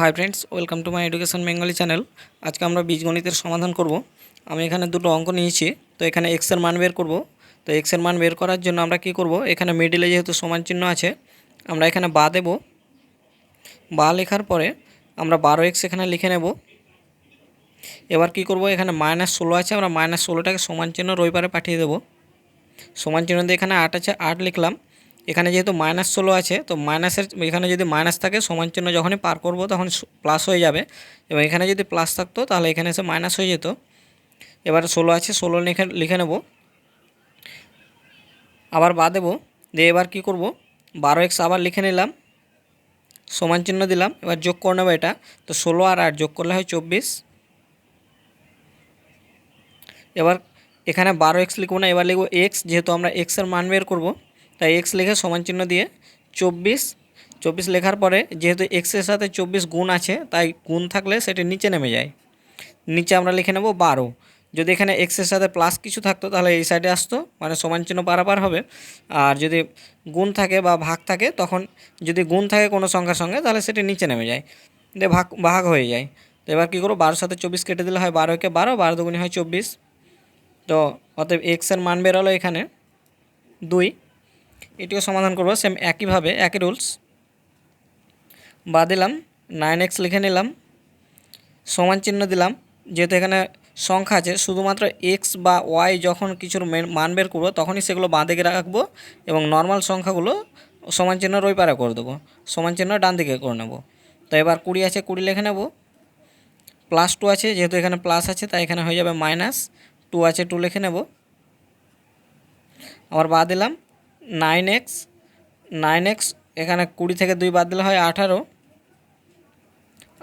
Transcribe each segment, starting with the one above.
Hi friends welcome to my education Bengali channel আজকে আমরা বীজগণিতের সমাধান করব। আমি এখানে দুটো অঙ্ক নিয়েছি, তো এখানে এক্সের মান বের করব। তো এক্সের মান বের করার জন্য আমরা কি করব? এখানে মিডিলে যেহেতু সমান চিহ্ন আছে, আমরা এখানে বা দেব। বা লেখার পরে আমরা বারো এক্স এখানে লিখে নেব। এবার কি করব? এখানে মাইনাস ষোলো আছে, আমরা মাইনাস ষোলোটাকে সমান চিহ্ন রবিবারে পাঠিয়ে দেবো। সমান চিহ্ন দিয়ে এখানে আট আছে, আট লিখলাম। এখানে যেহেতু মাইনাস ষোলো আছে, তো মাইনাসের এখানে যদি মাইনাস থাকে, সমান চিহ্ন যখনই পার করব তখন প্লাস হয়ে যাবে। এবং এখানে যদি প্লাস থাকতো, তাহলে এখানে এসে মাইনাস হয়ে যেত। এবার ষোলো আছে, ষোলো লিখে লিখে নেব। আবার বা দেবো, দিয়ে এবার কী করব? বারো এক্স আবার লিখে নিলাম। সমান চিহ্ন দিলাম, এবার যোগ করে নেব এটা। তো ষোলো আর আট, যোগ করলে হয় চব্বিশ। এবার এখানে বারো এক্স লিখব না, এবার লিখব এক্স যেহেতু আমরা এক্সের মান বের করব। তাই এক্স লিখে সমান চিহ্ন দিয়ে চব্বিশ চব্বিশ লেখার পরে যেহেতু এক্সের সাথে চব্বিশ গুণ আছে, তাই গুণ থাকলে সেটি নিচে নেমে যায়। নিচে আমরা লিখে নেব বারো। যদি এখানে এক্সের সাথে প্লাস কিছু থাকতো, তাহলে এই সাইডে আসতো মানে সমান চিহ্ন পারাপার হবে। আর যদি গুণ থাকে বা ভাগ থাকে, তখন যদি গুণ থাকে কোনো সংখ্যার সঙ্গে, তাহলে সেটি নিচে নেমে যায়। দিয়ে ভাগ ভাগ হয়ে যায়। তো এবার কী করব? বারোর সাথে চব্বিশ কেটে দিলে হয় বারোকে বারো বারো দুগুণি হয় চব্বিশ। তো অতএব এক্সের মান বেরোলো এখানে। দুই। এটিও সমাধান করব সেম একইভাবে, একই রুলস বা দিলাম নাইন এক্স লিখে নিলাম, সমান চিহ্ন দিলাম, যেহেতু এখানে সংখ্যা আছে, শুধুমাত্র এক্স বা ওয়াই যখন কিছুর মান বের করব, তখনই সেগুলো বাঁ দিকে রাখব এবং নর্মাল সংখ্যাগুলো সমান চিহ্ন রই পারে করে দেবো, সমান চিহ্ন ডান দিকে করে নেব। তো এবার কুড়ি আছে, কুড়ি লিখে নেব। প্লাস টু আছে, যেহেতু এখানে প্লাস আছে, তাই এখানে হয়ে যাবে মাইনাস টু আছে টু লিখে নেব। আবার বা দিলাম নাইন এক্স নাইন এক্স এখানে কুড়ি থেকে দুই বাদ দিলে হয় আঠারো।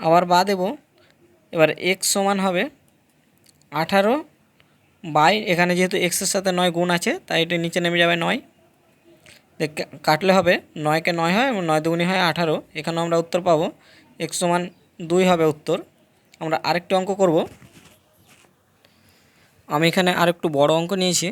আবার বা দেব, এবার এক্স সমান হবে আঠারো বাই, এখানে যেহেতু এক্সের সাথে নয় গুণ আছে, তাই এটা নিচে নেমে যাবে নয়। কাটলে হবে নয়কে নয় হয় এবং নয় দুগুণি হয় আঠারো। এখানেও আমরা উত্তর পাবো, এক্স সমান দুই হবে উত্তর। আমরা আরেকটি অঙ্ক করব। আমি এখানে আরেকটু বড় অঙ্ক নিয়েছি।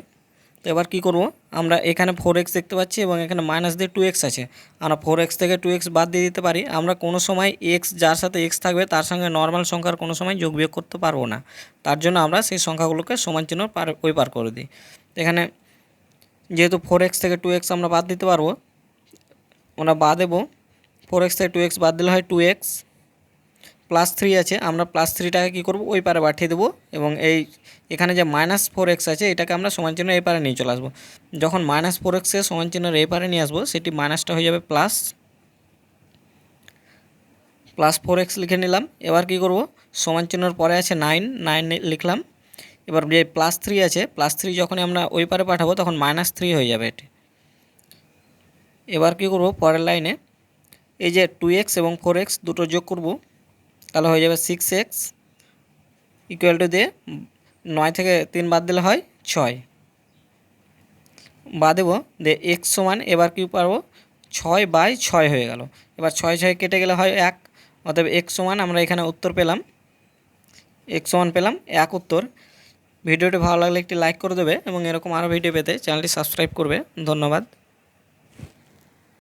এবার কী করব? আমরা এখানে ফোর এক্স দেখতে পাচ্ছি এবং এখানে মাইনাস দিয়ে টু এক্স আছে। আমরা ফোর এক্স থেকে টু এক্স বাদ দিয়ে দিতে পারি। আমরা কোনো সময় এক্স যার সাথে এক্স থাকবে, তার সঙ্গে নর্মাল সংখ্যার কোনো সময় যোগ বিয়োগ করতে পারব না। তার জন্য আমরা সেই সংখ্যাগুলোকে সমান চিহ্ন পার, ওই পার করে দিই। এখানে যেহেতু ফোর এক্স থেকে টু এক্স আমরা বাদ দিতে পারব, আমরা বাদ দেবো। ফোর এক্স থেকে টু এক্স বাদ দিলে হয় টু এক্স প্লাস থ্রি আছে, আমরা প্লাস থ্রিটাকে কী করব? ওই পারে পাঠিয়ে দেবো এবং এই এখানে যে মাইনাস ফোর এক্স আছে, এটাকে আমরা সমান চিহ্ন এই পারে নিয়ে চলে আসব। যখন মাইনাস ফোর এক্সকে সমান চিহ্নের এই পারে নিয়ে আসব, সেটি মাইনাসটা হয়ে যাবে প্লাস প্লাস ফোর এক্স লিখে নিলাম। এবার কি করব? সমান চিহ্নর পরে আছে নাইন নাইন লিখলাম। এবার যে প্লাস থ্রি আছে প্লাস থ্রি যখন আমরা ওই পারে পাঠাবো, তখন মাইনাস থ্রি হয়ে যাবে এটি। এবার কি করব? পরের লাইনে এই যে টু এক্স এবং ফোর এক্স দুটো যোগ করব। তাহলে হয়ে যাবে সিক্স এক্স ইকুয়াল টু দিয়ে নয় থেকে তিন বাদ দিলে হয় ছয়। বা দেবো দিয়ে এক্স সমান এবার কী পারব? ছয় বাই ছয় হয়ে গেল। এবার ছয় ছয় কেটে গেলে হয় এক। অতএব এক্স সমান আমরা এখানে উত্তর পেলাম। এক্স সমান পেলাম এক উত্তর। ভিডিওটি ভালো লাগলে একটি লাইক করে দেবে এবং এরকম আরও ভিডিও পেতে চ্যানেলটি সাবস্ক্রাইব করবে। ধন্যবাদ।